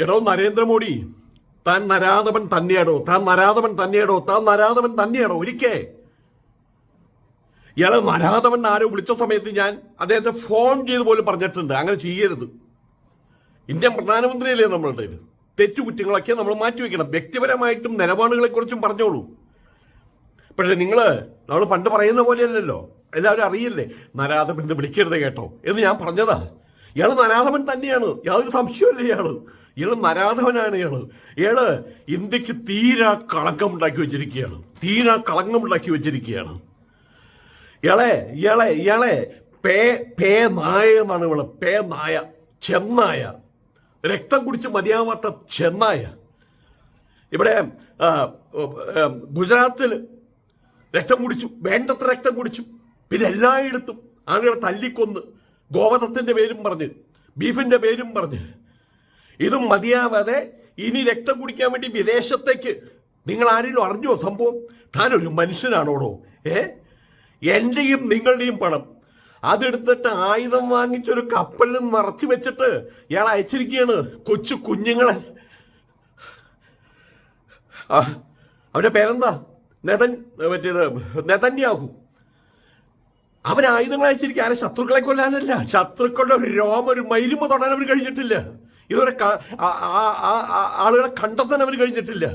എടോ നരേന്ദ്രമോദി താൻ നരാധവൻ തന്നെയാടോ? താൻ നരാധവൻ തന്നെയാടോ? താൻ നരാധവൻ തന്നെയാടോ? ഒരിക്കേ. ഇയാളെ നരാധവൻ ആരോ വിളിച്ച സമയത്ത് ഞാൻ അദ്ദേഹത്തെ ഫോൺ ചെയ്ത് പോലും പറഞ്ഞിട്ടുണ്ട്. അങ്ങനെ ചെയ്യരുത്. ഇന്ത്യൻ പ്രധാനമന്ത്രിയല്ലേ നമ്മളുടെ തെറ്റു തെറ്റുകുറ്റങ്ങളൊക്കെ നമ്മൾ മാറ്റിവെക്കണം. വ്യക്തിപരമായിട്ടും നിലപാടുകളെക്കുറിച്ചും പറഞ്ഞോളൂ. പക്ഷേ നിങ്ങൾ നമ്മൾ പണ്ട് പറയുന്ന പോലെയല്ലല്ലോ. എല്ലാവരും അറിയില്ലേ? നരാധമൻ എന്ന് വിളിക്കരുത് കേട്ടോ. എന്ന് ഞാൻ പറഞ്ഞതാ. ഇയാൾ നരാധമൻ തന്നെയാണ്. യാതൊരു സംശയമല്ല ഇയാൾ. ഇയാൾ നരാധവനാണ് ഇയാൾ. ഇയാൾ ഇന്ത്യയ്ക്ക് തീരാ കളങ്കം ഉണ്ടാക്കി വെച്ചിരിക്കുകയാണ്. തീരാ കളങ്കം ഉണ്ടാക്കി വെച്ചിരിക്കുകയാണ്. ഇയാളെ ഇയാളെ ഇയാളെ പേ പേ നായ എന്നാണ് ഇവൾ. പേ നായ ചെന്നായ. രക്തം കുടിച്ച് മതിയാവാത്ത ചെന്നായ. ഇവിടെ ഗുജറാത്തിൽ രക്തം കുടിച്ചു വേണ്ടത്ര രക്തം കുടിച്ചു. പിന്നെ എല്ലായിടത്തും ആളുകളെ തല്ലിക്കൊന്ന് ഗോവധത്തിന്റെ പേരും പറഞ്ഞ് ബീഫിന്റെ പേരും പറഞ്ഞ്. ഇതും മതിയാവാതെ ഇനി രക്തം കുടിക്കാൻ വേണ്ടി വിദേശത്തേക്ക് നിങ്ങൾ ആരെങ്കിലും അറിഞ്ഞോ സംഭവം? താനൊരു മനുഷ്യനാണോടോ? ഏ? എന്റെയും നിങ്ങളുടെയും പണം അതെടുത്തിട്ട് ആയുധം വാങ്ങിച്ചൊരു കപ്പലിൽ നിറച്ചു വെച്ചിട്ട് ഇയാൾ അയച്ചിരിക്കുകയാണ് കൊച്ചു കുഞ്ഞുങ്ങളെ. അവന്റെ പേരെന്താ? നെതൻ മറ്റേത് നെതന്യാഹു. അവൻ ആയുധങ്ങൾ അയച്ചിരിക്കുക ആരെ? ശത്രുക്കളെ കൊല്ലാനല്ല. ശത്രുക്കളുടെ ഒരു രോമം ഒരു മൈലുമ തൊടാൻ അവർ കഴിഞ്ഞിട്ടില്ല. ഇതുവരെ ആളുകളെ കണ്ടെത്താൻ അവർ കഴിഞ്ഞിട്ടില്ല.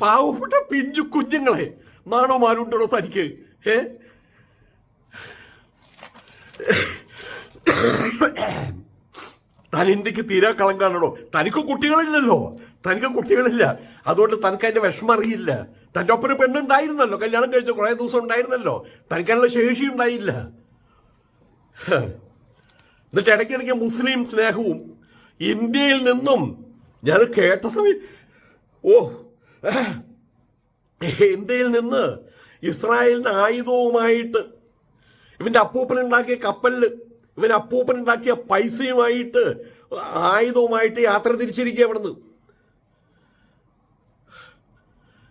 പാവപ്പെട്ട പിഞ്ചു കുഞ്ഞുങ്ങളെ. നാണോ മാനുണ്ടോ തനിക്ക്? ഏ? താൻ ഇന്ത്യയ്ക്ക് തീരാ കളം കാണണോ തനിക്ക് കുട്ടികളില്ലല്ലോ. തനിക്ക് കുട്ടികളില്ല. അതുകൊണ്ട് തനിക്ക് അതിന്റെ വിഷമം അറിയില്ല. തന്റെ ഒപ്പം ഒരു പെണ്ണുണ്ടായിരുന്നല്ലോ. കല്യാണം കഴിച്ച കുറെ ദിവസം ഉണ്ടായിരുന്നല്ലോ. തനിക്കതിനുള്ള ശേഷി ഉണ്ടായില്ല. എന്നിട്ട് ഇടയ്ക്കിടയ്ക്ക് മുസ്ലിം സ്നേഹവും ഇന്ത്യയിൽ നിന്നും ഞാൻ കേട്ട സമയം ഓ ഇന്ത്യയിൽ നിന്ന് ഇസ്രായേലിന് ആയുധവുമായിട്ട് ഇവന്റെ അപ്പൂപ്പൻ കപ്പലിൽ ഇവൻ അപ്പൂപ്പൻ ഉണ്ടാക്കിയ പൈസയുമായിട്ട് ആയുധവുമായിട്ട് യാത്ര തിരിച്ചിരിക്കുക ഇവിടുന്ന്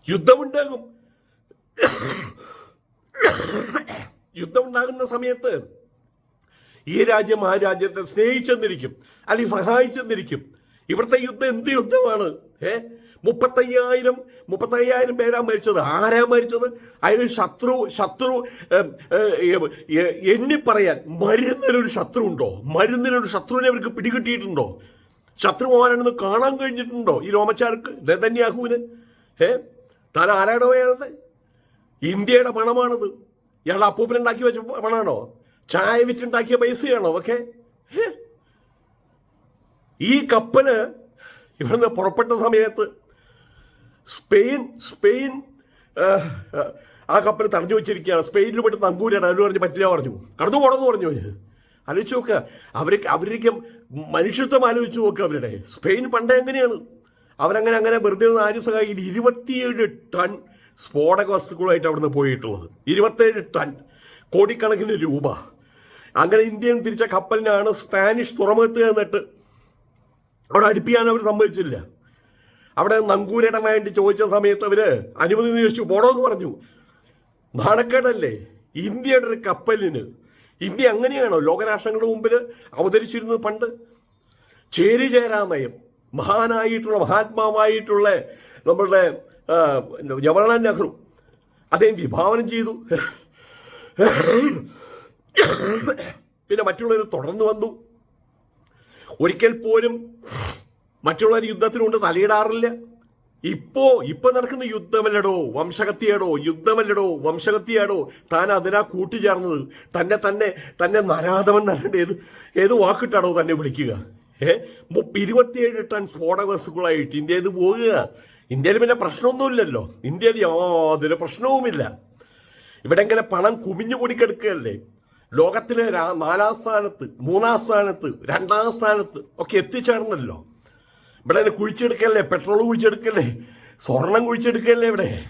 യുദ്ധമുണ്ടാകും. യുദ്ധമുണ്ടാകുന്ന സമയത്ത് ഈ രാജ്യം ആ രാജ്യത്തെ സ്നേഹിച്ചെന്നിരിക്കും അല്ലെങ്കിൽ സഹായിച്ചെന്നിരിക്കും. ഇവിടുത്തെ യുദ്ധം എന്ത് യുദ്ധമാണ്? ഏ? മുപ്പത്തയ്യായിരം മുപ്പത്തയ്യായിരം പേരാ മരിച്ചത്. ആരാ മരിച്ചത്? അതിന് ശത്രു ശത്രു എണ്ണി പറയാൻ മരുന്നിനൊരു ശത്രു ഉണ്ടോ മരുന്നിനൊരു ശത്രുവിനെ അവർക്ക് പിടികിട്ടിയിട്ടുണ്ടോ? ശത്രു ആരാണെന്ന് കാണാൻ കഴിഞ്ഞിട്ടുണ്ടോ ഈ രോമച്ചാർക്ക് നെതന്യാഹുവിന്? ഏ? താൻ ആരാണോ അയാളുടെ ഇന്ത്യയുടെ പണമാണത്. ഇയാളുടെ അപ്പൂപ്പനുണ്ടാക്കി വെച്ച പണമാണോ? ചായ വിറ്റുണ്ടാക്കിയ പൈസയാണോ അതൊക്കെ? ഈ കപ്പൽ ഇവിടുന്ന് പുറപ്പെട്ട സമയത്ത് സ്പെയിൻ സ്പെയിൻ ആ, കപ്പൽ തടഞ്ഞു വെച്ചിരിക്കുകയാണ്. സ്പെയിനിൽ പോയിട്ട് നങ്കൂരാണ്. അവർ പറഞ്ഞ് പറ്റില്ല പറഞ്ഞു. കടന്നു പോകണമെന്ന് പറഞ്ഞു അവർ. ആലോചിച്ച് നോക്കുക അവർക്ക് അവർക്ക് മനുഷ്യത്വം ആലോചിച്ച് നോക്കുക അവരുടെ. സ്പെയിൻ പണ്ടേ എങ്ങനെയാണ്? അവരങ്ങനെ അങ്ങനെ വെറുതെ ഒന്ന് ആരും സഹായിക്കില്ല. ഇരുപത്തിയേഴ് ടൺ സ്ഫോടക വസ്തുക്കളുമായിട്ട് അവിടുന്ന് പോയിട്ടുള്ളത്. ഇരുപത്തേഴ് ടൺ കോടിക്കണക്കിന് രൂപ. അങ്ങനെ ഇന്ത്യൻ തിരിച്ച കപ്പലിനാണ് സ്പാനിഷ് തുറമുഖത്ത് എന്നിട്ട് അവിടെ അടുപ്പിക്കാൻ അവർ സമ്മതിച്ചില്ല. അവിടെ നങ്കൂരിടം വേണ്ടി ചോദിച്ച സമയത്ത് അവർ അനുമതി നിരസിച്ചു പോടോന്ന് പറഞ്ഞു. നാണക്കേടല്ലേ? ഇന്ത്യയുടെ ഒരു കപ്പലിന്. ഇന്ത്യ അങ്ങനെയാണോ? ലോകരാഷ്ട്രങ്ങളുടെ മുമ്പിൽ അവതരിച്ചിരുന്നത് പണ്ട്? ചേരി ചേരാനയം മഹാനായിട്ടുള്ള മഹാത്മാവായിട്ടുള്ള നമ്മളുടെ ജവഹർലാൽ നെഹ്റു അദ്ദേഹം വിഭാവനം ചെയ്തു. പിന്നെ മറ്റുള്ളവർ തുടർന്നു വന്നു. ഒരിക്കൽ പോലും മറ്റുള്ളവർ യുദ്ധത്തിനുകൊണ്ട് തലയിടാറില്ല. ഇപ്പോ ഇപ്പൊ നടക്കുന്ന യുദ്ധമല്ലടോ വംശകത്തിയാടോ യുദ്ധമല്ലടോ വംശകത്തിയാടോ താൻ അതിനാ കൂട്ടിച്ചേർന്നത് തന്നെ തന്നെ തന്നെ നരാധമൻ നരണ്ട് ഏത് ഏത് വാക്കിട്ടാടോ തന്നെ വിളിക്കുക. മുപ്പ ഇരുപത്തിയേഴ് ടൺ സ്ഫോടക വസ്തുക്കളായിട്ട് ഇന്ത്യയിൽ പോകുക ഇന്ത്യയിൽ പിന്നെ പ്രശ്നമൊന്നുമില്ലല്ലോ. ഇന്ത്യയിൽ യാതൊരു പ്രശ്നവുമില്ല. ഇവിടെ ഇങ്ങനെ പണം കുമിഞ്ഞു കൂടിക്കെടുക്കുകയല്ലേ ലോകത്തിലെ നാലാം സ്ഥാനത്ത് മൂന്നാം സ്ഥാനത്ത് രണ്ടാം സ്ഥാനത്ത് ഒക്കെ എത്തിച്ചേർന്നല്ലോ. ഇവിടെ അതിനെ കുഴിച്ചെടുക്കല്ലേ? പെട്രോൾ കുഴിച്ചെടുക്കല്ലേ? സ്വർണം കുഴിച്ചെടുക്കല്ലേ ഇവിടെ?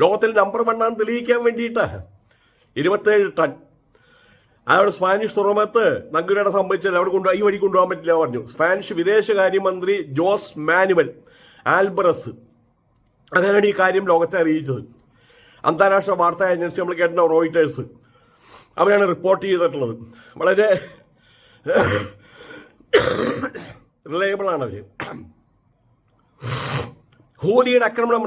ലോകത്തിൽ നമ്പർ വണ്ണാന്ന് തെളിയിക്കാൻ വേണ്ടിയിട്ടാ. ഇരുപത്തേഴ് ടൺ. അവിടെ സ്പാനിഷ് തുറമുഖത്ത് നങ്കുരയുടെ സംഭവിച്ചാൽ അവിടെ കൊണ്ടു ഈ വഴി കൊണ്ടുപോകാൻ പറ്റില്ല പറഞ്ഞു. സ്പാനിഷ് വിദേശകാര്യമന്ത്രി ജോസ് മാനുവൽ ആൽബറസ്. അങ്ങനെയാണ് ഈ കാര്യം ലോകത്തെ അറിയിച്ചത്. അന്താരാഷ്ട്ര വാർത്താ ഏജൻസി നമ്മൾ കേട്ടോ റോയിട്ടേഴ്സ് അവരാണ് റിപ്പോർട്ട് ചെയ്തിട്ടുള്ളത്. വളരെ റിലയബിൾ ആണ് അവർ ഹൂതിയുടെ ആക്രമണം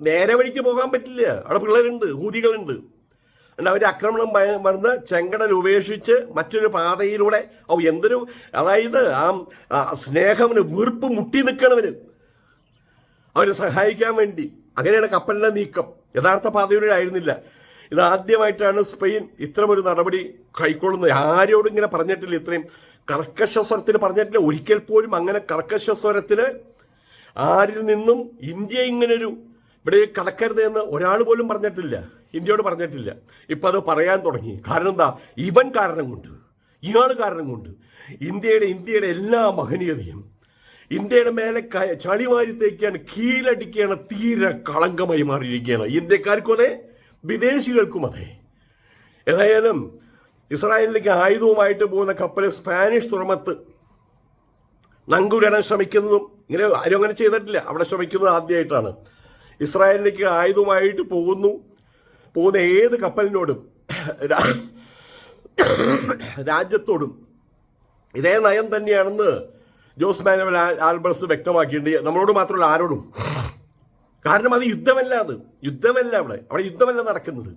നേരെ വഴിക്ക് പോകാൻ പറ്റില്ല. അവിടെ പിള്ളേരുണ്ട് ഹൂതികളുണ്ട്. എന്നിട്ട് അവർ ആക്രമണം വന്ന് ചെങ്കടൽ ഉപേക്ഷിച്ച് മറ്റൊരു പാതയിലൂടെ ഓ എന്തൊരു അതായത് ആ സ്നേഹം വീർപ്പ് മുട്ടി നിൽക്കണവന് അവരെ സഹായിക്കാൻ വേണ്ടി. അങ്ങനെയാണ് കപ്പലിന്റെ നീക്കം. യഥാർത്ഥ പാതയിലൂടെ ആയിരുന്നില്ല ഇത് ആദ്യമായിട്ടാണ് സ്പെയിൻ ഇത്തരമൊരു നടപടി കൈക്കൊള്ളുന്നത്. ആരോടും ഇങ്ങനെ പറഞ്ഞിട്ടില്ല ഇത്രയും. കർക്കശ സ്വരത്തിൽ പറഞ്ഞിട്ടില്ല. ഒരിക്കൽ പോലും അങ്ങനെ കർക്കശ സ്വരത്തിൽ ആരിൽ നിന്നും ഇന്ത്യ ഇങ്ങനൊരു ഇവിടെ കടക്കരുത് എന്ന് ഒരാൾ പോലും പറഞ്ഞിട്ടില്ല. ഇന്ത്യയോട് പറഞ്ഞിട്ടില്ല. ഇപ്പം അത് പറയാൻ തുടങ്ങി. കാരണം എന്താ? ഇവൻ കാരണം കൊണ്ട്. ഇയാൾ കാരണം കൊണ്ട്. ഇന്ത്യയുടെ ഇന്ത്യയുടെ എല്ലാ മഹനീയതയും ഇന്ത്യയുടെ മേലെ ചളിവാരി തേക്കാണ് കീഴടിക്കുകയാണ് തീരെ കളങ്കമായി മാറിയിരിക്കുകയാണ്. ഇന്ത്യക്കാർക്കും അതെ വിദേശികൾക്കും അതെ. ഏതായാലും ഇസ്രായേലിലേക്ക് ആയുധവുമായിട്ട് പോകുന്ന കപ്പൽ സ്പാനിഷ് തുറമത്ത് നങ്കൂരിടാൻ ശ്രമിക്കുന്നതും ഇങ്ങനെ ആരും അങ്ങനെ ചെയ്തിട്ടില്ല. അവിടെ ശ്രമിക്കുന്നത് ആദ്യമായിട്ടാണ്. ഇസ്രായേലിലേക്ക് ആയുധമായിട്ട് പോകുന്നു. പോകുന്ന ഏത് കപ്പലിനോടും രാജ്യത്തോടും ഇതേ നയം തന്നെയാണെന്ന് ജോസ് മാനുവൽ ആൽബർസ് വ്യക്തമാക്കിയിട്ടുണ്ട്. നമ്മളോട് മാത്രമല്ല ആരോടും. കാരണം അത് യുദ്ധമല്ല അത്. യുദ്ധമല്ല അവിടെ. അവിടെ യുദ്ധമല്ല നടക്കുന്നത്.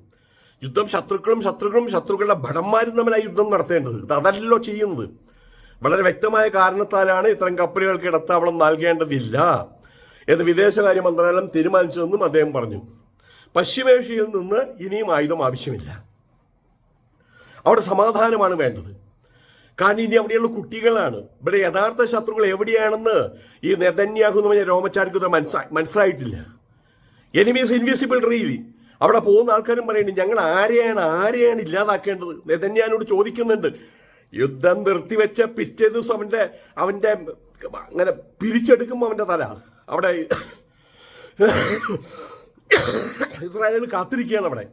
യുദ്ധം ശത്രുക്കളും ശത്രുക്കളും ശത്രുക്കളുടെ ഭടന്മാരും തമ്മിലാണ് യുദ്ധം നടത്തേണ്ടത്. അതല്ലല്ലോ ചെയ്യുന്നത്. വളരെ വ്യക്തമായ കാരണത്താലാണ് ഇത്തരം കപ്പലുകൾക്ക് ഇടത്താവളം നൽകേണ്ടതില്ല. എന്ന് വിദേശകാര്യ മന്ത്രാലയം തീരുമാനിച്ചതെന്നും അദ്ദേഹം പറഞ്ഞു. പശ്ചിമേഷ്യയിൽ നിന്ന് ഇനിയും ആയുധം ആവശ്യമില്ല. അവിടെ സമാധാനമാണ് വേണ്ടത്. കാരണം ഇനി അവിടെയുള്ള കുട്ടികളാണ്. ഇവിടെ യഥാർത്ഥ ശത്രുക്കൾ എവിടെയാണെന്ന് ഈ നെതന്യാഹു എന്ന് പറഞ്ഞ രോമച്ചാരിക്ക് മനസ്സാ മനസ്സിലായിട്ടില്ല. എനിമീസ് ഇൻവിസിബിൾ റീലി അവിടെ പോകുന്ന ആൾക്കാരും പറയുന്നുണ്ട് ഞങ്ങൾ ആരെയാണ് ആരെയാണ് ഇല്ലാതാക്കേണ്ടത്? നെതന്യാനോട് ചോദിക്കുന്നുണ്ട്. യുദ്ധം നിർത്തിവെച്ച പിറ്റേ ദിവസം അവന്റെ അവന്റെ അങ്ങനെ പിരിച്ചെടുക്കുമ്പോൾ അവന്റെ തല അവിടെ ഇസ്രായേലിന് കാത്തിരിക്കുകയാണ് അവിടെ.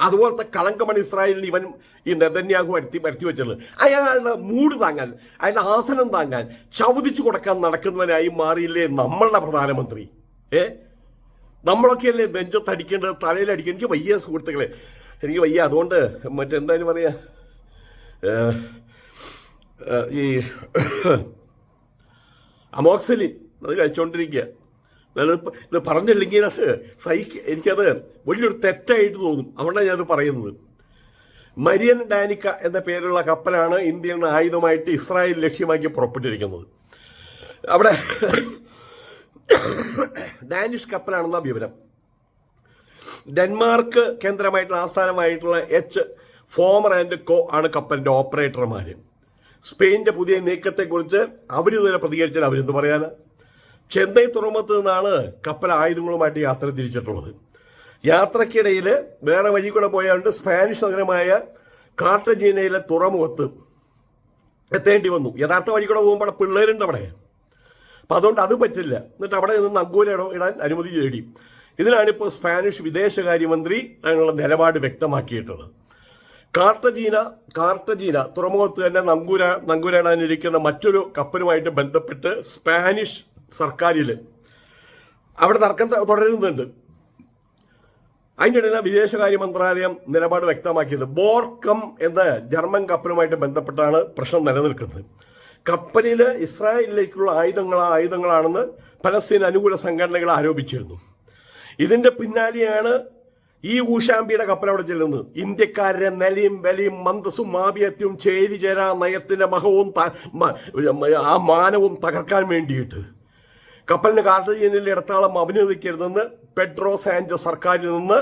അതുപോലത്തെ കളങ്കമാണ് ഇസ്രായേലിൽ ഇവൻ ഈ നെതന്യാഹു വരുത്തി വരുത്തി വെച്ചിട്ടുള്ളത് അയാളുടെ മൂട് താങ്ങാൻ അയാളുടെ ആസനം താങ്ങാൻ ചവതിച്ചു കൊടുക്കാൻ നടക്കുന്നവനായി മാറിയില്ലേ നമ്മളുടെ പ്രധാനമന്ത്രി? ഏ? നമ്മളൊക്കെയല്ലേ നെഞ്ചത്തടിക്കേണ്ടത് തലയിലടിക്കുക എനിക്ക് വയ്യ സുഹൃത്തുക്കളെ. എനിക്ക് വയ്യ. അതുകൊണ്ട് മറ്റെന്തായാലും പറയാ ഈ അമോക്സിലിൻ അത് കഴിച്ചുകൊണ്ടിരിക്കുക ഇത് പറഞ്ഞില്ലെങ്കിൽ അത് സഹിക്ക എനിക്കത് വലിയൊരു തെറ്റായിട്ട് തോന്നും. അതുകൊണ്ടാണ് ഞാനത് പറയുന്നത്. മരിയൻ ഡാനിക്ക എന്ന പേരുള്ള കപ്പലാണ് ഇന്ത്യൻ ആയുധമായിട്ട് ഇസ്രായേൽ ലക്ഷ്യമാക്കി പുറപ്പെട്ടിരിക്കുന്നത്. അവിടെ ഡാനിഷ് കപ്പലാണെന്ന വിവരം. ഡെൻമാർക്ക് കേന്ദ്രമായിട്ടുള്ള ആസ്ഥാനമായിട്ടുള്ള എച്ച് ഫോമർ ആൻഡ് കോ ആണ് കപ്പലിന്റെ ഓപ്പറേറ്റർമാർ സ്പെയിനിന്റെ പുതിയ നീക്കത്തെക്കുറിച്ച് അവർ ഇതുവരെ പ്രതികരിച്ചാൽ അവരെന്ത് പറയാനാ? ചെന്നൈ തുറമുഖത്ത് നിന്നാണ് കപ്പൽ ആയുധങ്ങളുമായിട്ട് യാത്ര തിരിച്ചിട്ടുള്ളത്. യാത്രക്കിടയിൽ വേറെ വഴി കൂടെ പോയാണ്ട് സ്പാനിഷ് നഗരമായ കാർട്ടജീനയിലെ തുറമുഖത്ത് എത്തേണ്ടി വന്നു. യഥാർത്ഥ വഴി കൂടെ പോകുമ്പോൾ പിള്ളേരുണ്ട് അവിടെ. അപ്പം അതുകൊണ്ട് അത് പറ്റില്ല. എന്നിട്ട് അവിടെ നിന്ന് അങ്കൂല ഇടാൻ അനുമതി തേടി. ഇതിനാണ് ഇപ്പോൾ സ്പാനിഷ് വിദേശകാര്യമന്ത്രി അതിനുള്ള നിലപാട് വ്യക്തമാക്കിയിട്ടുള്ളത്. കാർട്ടജീന കാർട്ടജീന തുറമുഖത്ത് തന്നെ നങ്കൂര നങ്കൂരാടാനിരിക്കുന്ന മറ്റൊരു കപ്പലുമായിട്ട് ബന്ധപ്പെട്ട് സ്പാനിഷ് സർക്കാരിൽ അവിടെ തർക്കം തുടരുന്നുണ്ട്. ഇടയിലാണ് വിദേശകാര്യ മന്ത്രാലയം നിലപാട് വ്യക്തമാക്കിയത്. ബോർക്കം എന്ന ജർമ്മൻ കപ്പലുമായിട്ട് ബന്ധപ്പെട്ടാണ് പ്രശ്നം നിലനിൽക്കുന്നത്. കപ്പലിൽ ഇസ്രായേലിലേക്കുള്ള ആയുധങ്ങൾ ആയുധങ്ങളാണെന്ന് പലസ്തീൻ അനുകൂല സംഘടനകൾ ആരോപിച്ചിരുന്നു. ഇതിന്റെ പിന്നാലെയാണ് ഈ ഊഷാമ്പിയുടെ കപ്പൽ അവിടെ ചെല്ലുന്നത്. ഇന്ത്യക്കാരുടെ നിലയും വിലയും മന്ദസും മാപിയത്യവും ചേരി ചേരാ നയത്തിന്റെ മഹവും ആ മാനവും തകർക്കാൻ വേണ്ടിയിട്ട്. കപ്പലിന് കാർട്ടജീനിൽ ഇടത്താളം അഭിനന്ദിക്കരുതെന്ന് പെഡ്രോ സാഞ്ചസ് സർക്കാരിൽ നിന്ന്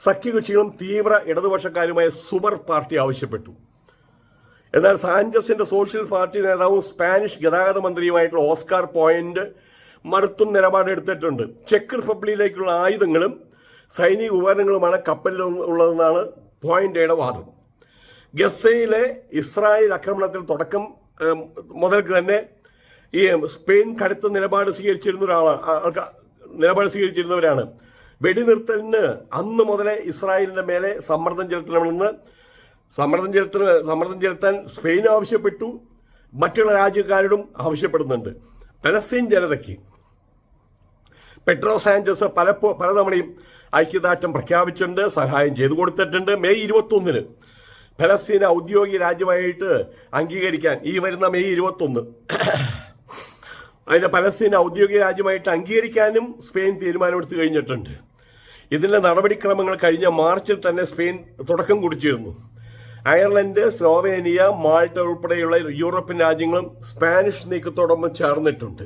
സഖ്യകക്ഷികളും തീവ്ര ഇടതുപക്ഷക്കാരുമായ സുബർ പാർട്ടി ആവശ്യപ്പെട്ടു. എന്നാൽ സാഞ്ചസിന്റെ സോഷ്യൽ പാർട്ടി നേതാവും സ്പാനിഷ് ഗതാഗത മന്ത്രിയുമായിട്ടുള്ള ഓസ്കാർ പോയിന്റ് മറുത്തും നിലപാടെടുത്തിട്ടുണ്ട് ചെക്ക് റിപ്പബ്ലിക്കിലേക്കുള്ള ആയുധങ്ങളും സൈനിക ഉപകരണങ്ങളുമാണ് കപ്പലിൽ ഉള്ളതെന്നാണ് പോയിന്റയുടെ വാദം. ഗസയിലെ ഇസ്രായേൽ ആക്രമണത്തിൽ തുടക്കം മുതൽക്ക് തന്നെ ഈ സ്പെയിൻ കടുത്ത നിലപാട് സ്വീകരിച്ചിരുന്ന ഒരാളാണ്. നിലപാട് സ്വീകരിച്ചിരുന്നവരാണ്. വെടിനിർത്തലിന് അന്ന് മുതലേ ഇസ്രായേലിന്റെ മേലെ സമ്മർദ്ദം ചെലുത്തണമെന്ന് സമ്മർദ്ദം ചെലുത്ത സമ്മർദ്ദം ചെലുത്താൻ സ്പെയിൻ ആവശ്യപ്പെട്ടു. മറ്റുള്ള രാജ്യക്കാരോടും ആവശ്യപ്പെടുന്നുണ്ട്. പലസ്തീൻ ജനതയ്ക്ക് പെട്രോ സാഞ്ചസ് പലപ്പോ പലതവണയും ഐക്യദാർഢ്യം പ്രഖ്യാപിച്ചിട്ടുണ്ട് സഹായം ചെയ്തു കൊടുത്തിട്ടുണ്ട്. മെയ് ഇരുപത്തൊന്നിന് ഫലസ്തീനെ ഔദ്യോഗിക രാജ്യമായിട്ട് അംഗീകരിക്കാൻ ഈ വരുന്ന മെയ് ഇരുപത്തൊന്ന് അതിന്റെ പലസ്തീൻ ഔദ്യോഗിക രാജ്യമായിട്ട് അംഗീകരിക്കാനും സ്പെയിൻ തീരുമാനമെടുത്തു കഴിഞ്ഞിട്ടുണ്ട്. ഇതിന്റെ നടപടിക്രമങ്ങൾ കഴിഞ്ഞ മാർച്ചിൽ തന്നെ സ്പെയിൻ തുടക്കം കുറിച്ചിരുന്നു. അയർലൻഡ് സ്ലോവേനിയ മാൾട്ട ഉൾപ്പെടെയുള്ള യൂറോപ്യൻ രാജ്യങ്ങളും സ്പാനിഷ് നീക്കത്തോടൊപ്പം ചേർന്നിട്ടുണ്ട്.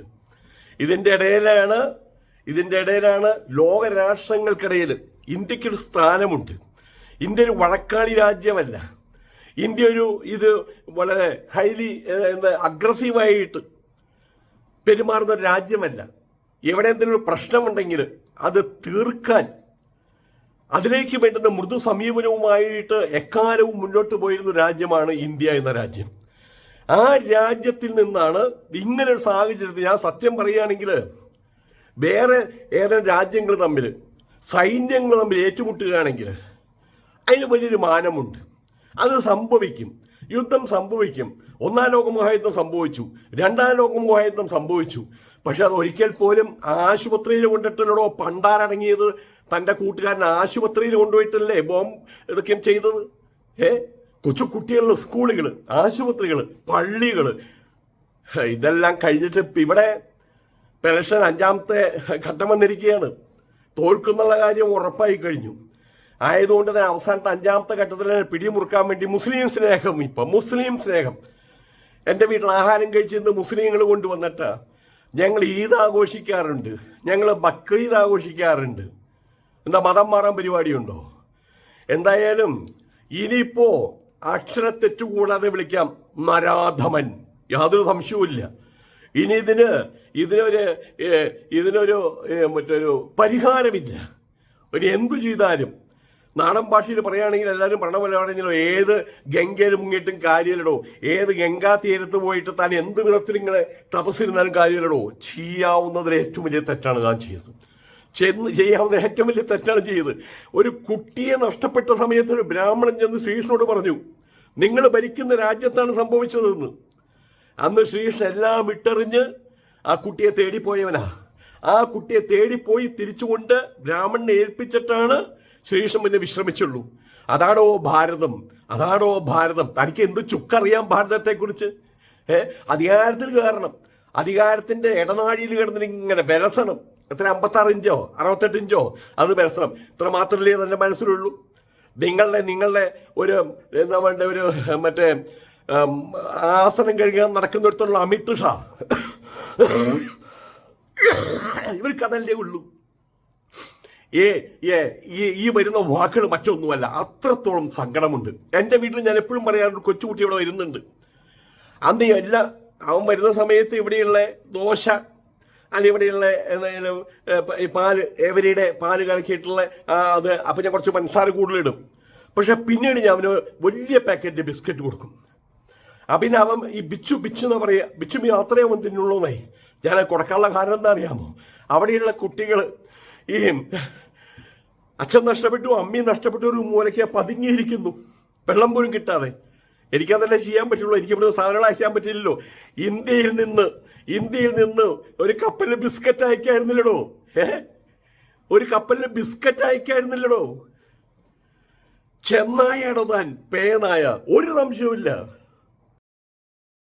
ഇതിന്റെ ഇടയിലാണ് ഇതിന്റെ ഇടയിലാണ് ലോകരാഷ്ട്രങ്ങൾക്കിടയിൽ ഇന്ത്യക്കൊരു സ്ഥാനമുണ്ട്. ഇന്ത്യ ഒരു വഴക്കാളി രാജ്യമല്ല. ഇന്ത്യ ഒരു ഇത് വളരെ ഹൈലി അഗ്രസീവായിട്ട് പെരുമാറുന്ന ഒരു രാജ്യമല്ല. എവിടെ എന്തെങ്കിലും പ്രശ്നമുണ്ടെങ്കിൽ അത് തീർക്കാൻ അതിലേക്ക് വേണ്ടുന്ന മൃദു സമീപനവുമായിട്ട് എക്കാലവും മുന്നോട്ട് പോയിരുന്ന രാജ്യമാണ് ഇന്ത്യ എന്ന രാജ്യം. ആ രാജ്യത്തിൽ നിന്നാണ് ഇങ്ങനെ ഒരു സാഹചര്യത്തിൽ ഞാൻ സത്യം പറയുകയാണെങ്കിൽ വേറെ ഏതെങ്കിലും രാജ്യങ്ങൾ തമ്മിൽ സൈന്യങ്ങൾ തമ്മിൽ ഏറ്റുമുട്ടുകയാണെങ്കിൽ അതിന് വലിയൊരു മാനമുണ്ട്. അത് സംഭവിക്കും. യുദ്ധം സംഭവിക്കും. ഒന്നാം ലോക മഹായുദ്ധം സംഭവിച്ചു. രണ്ടാം ലോക മഹായുദ്ധം സംഭവിച്ചു. പക്ഷെ അത് ഒരിക്കൽ പോലും ആശുപത്രിയിൽ കൊണ്ടിട്ടല്ലോ പണ്ടാരടങ്ങിയത് തന്റെ കൂട്ടുകാരൻ ആശുപത്രിയിൽ കൊണ്ടുപോയിട്ടല്ലേ ബോംബ് ഇതൊക്കെയും ചെയ്തത്? ഏ? കൊച്ചു കുട്ടികളുടെ സ്കൂളുകൾ ആശുപത്രികൾ പള്ളികൾ ഇതെല്ലാം കഴിഞ്ഞിട്ട് ഇവിടെ പെൻഷൻ അഞ്ചാമത്തെ ഘട്ടം വന്നിരിക്കുകയാണ്. തോൽക്കുന്നുള്ള കാര്യം ഉറപ്പായി കഴിഞ്ഞു. ആയതുകൊണ്ട് തന്നെ അവസാനത്തെ അഞ്ചാമത്തെ ഘട്ടത്തിൽ പിടിമുറുക്കാൻ വേണ്ടി മുസ്ലിം സ്നേഹം ഇപ്പം മുസ്ലിം സ്നേഹം. എന്റെ വീട്ടിൽ ആഹാരം കഴിച്ചിരുന്ന് മുസ്ലിങ്ങൾ കൊണ്ടുവന്നിട്ട് ഞങ്ങൾ ഈദ് ആഘോഷിക്കാറുണ്ട്. ഞങ്ങൾ ബക്രീദ് ആഘോഷിക്കാറുണ്ട്. എന്താ മതം മാറാൻ പരിപാടിയുണ്ടോ? എന്തായാലും ഇനിയിപ്പോ അക്ഷര കൂടാതെ വിളിക്കാം. നരാധമൻ. യാതൊരു സംശയവുമില്ല. ഇനി ഇതിന് ഇതിനൊരു ഇതിനൊരു മറ്റൊരു പരിഹാരമില്ല. ഒരു എന്തു ചെയ്താലും നാടൻ ഭാഷയിൽ പറയുകയാണെങ്കിൽ എല്ലാവരും ആണെങ്കിലോ ഏത് ഗംഗയിൽ മുങ്ങിയിട്ടും കാര്യമില്ലടോ. ഏത് ഗംഗാ തീരത്ത് പോയിട്ട് താൻ എന്ത് വിധത്തിൽ ഇങ്ങനെ തപസ്സിരുന്നാലും കാര്യമില്ലടോ. ചെയ്യാവുന്നതിൽ ഏറ്റവും വലിയ തെറ്റാണ് താൻ ചെയ്തത്. ചെന്ന് ചെയ്യാവുന്ന ഏറ്റവും വലിയ തെറ്റാണ് ചെയ്തത്. ഒരു കുട്ടിയെ നഷ്ടപ്പെട്ട സമയത്ത് ഒരു ബ്രാഹ്മണൻ ചെന്ന് ശ്രീകൃഷ്ണനോട് പറഞ്ഞു നിങ്ങൾ ഭരിക്കുന്ന രാജ്യത്താണ് സംഭവിച്ചതെന്ന്. അന്ന് ശ്രീകൃഷ്ണൻ എല്ലാം വിട്ടെറിഞ്ഞ് ആ കുട്ടിയെ തേടിപ്പോയവനാ. ആ കുട്ടിയെ തേടിപ്പോയി തിരിച്ചുകൊണ്ട് ബ്രാഹ്മണനെ ഏൽപ്പിച്ചിട്ടാണ് ശ്രീകൃഷ്ണൻ പിന്നെ വിശ്രമിച്ചുള്ളൂ. അതാണോ ഭാരതം? അതാണോ ഭാരതം? തനിക്ക് എന്ത് ചുക്കറിയാം ഭാരതത്തെക്കുറിച്ച്? ഏ? അധികാരത്തിൽ കയറണം. അധികാരത്തിന്റെ ഇടനാഴിയിൽ കിടന്നിട്ട് ഇങ്ങനെ വിലസണം. എത്ര അമ്പത്താറ് ഇഞ്ചോ അറുപത്തെട്ട് ഇഞ്ചോ അത് വിലസണം. ഇത്ര മാത്രമല്ലേ തന്റെ മനസ്സിലുള്ളൂ? നിങ്ങളുടെ നിങ്ങളുടെ ഒരു എന്താ വേണ്ട ഒരു മറ്റേ ആസനം കഴുകാൻ നടക്കുന്നിടത്തുള്ള അമിത് ഷാ. ഇവർക്ക് അതല്ലേ ഉള്ളൂ. ഏ ഈ വരുന്ന വാക്കുകൾ മറ്റൊന്നുമല്ല. അത്രത്തോളം സങ്കടമുണ്ട്. എന്റെ വീട്ടിൽ ഞാൻ എപ്പോഴും പറയാറുണ്ട് കൊച്ചുകുട്ടി ഇവിടെ വരുന്നുണ്ട്. അന്ന് എല്ലാ അവൻ വരുന്ന സമയത്ത് ഇവിടെയുള്ള ദോശ അല്ലെങ്കിൽ ഇവിടെയുള്ള പാൽ എവരിയുടെ പാൽ കലക്കിയിട്ടുള്ള അത് അപ്പം ഞാൻ കുറച്ച് പഞ്ചസാര കൂടുതലിടും. പക്ഷെ പിന്നീട് ഞാൻ അവന് വലിയ പാക്കറ്റ് ബിസ്ക്കറ്റ് കൊടുക്കും. അപ്പം പിന്നെ അവൻ ഈ ബിച്ചു ബിച്ചു എന്ന് പറയുക ബിച്ചു മീ അത്രേ അവൻ തിന്നുള്ളൂന്നേ ഞാൻ കൊടുക്കാനുള്ള കാരണം എന്താ അറിയാമോ അവിടെയുള്ള കുട്ടികൾ ഈ അച്ഛൻ നഷ്ടപ്പെട്ടു അമ്മയും നഷ്ടപ്പെട്ടു ഒരു മൂലയ്ക്ക് പതുങ്ങിയിരിക്കുന്നു. വെള്ളം പോലും കിട്ടാതെ. എനിക്കതല്ലേ ചെയ്യാൻ പറ്റുള്ളൂ? എനിക്ക് ഇവിടുന്ന് സാധനങ്ങൾ അയക്കാൻ പറ്റില്ലല്ലോ. ഇന്ത്യയിൽ നിന്ന് ഇന്ത്യയിൽ നിന്ന് ഒരു കപ്പലിന് ബിസ്ക്കറ്റ് അയക്കായിരുന്നില്ലടോ? ഏ? ഒരു കപ്പലിന് ബിസ്ക്കറ്റ് അയക്കായിരുന്നില്ലടോ? ചെന്നായടോ താൻ പേനായ. ഒരു സംശയവുമില്ല.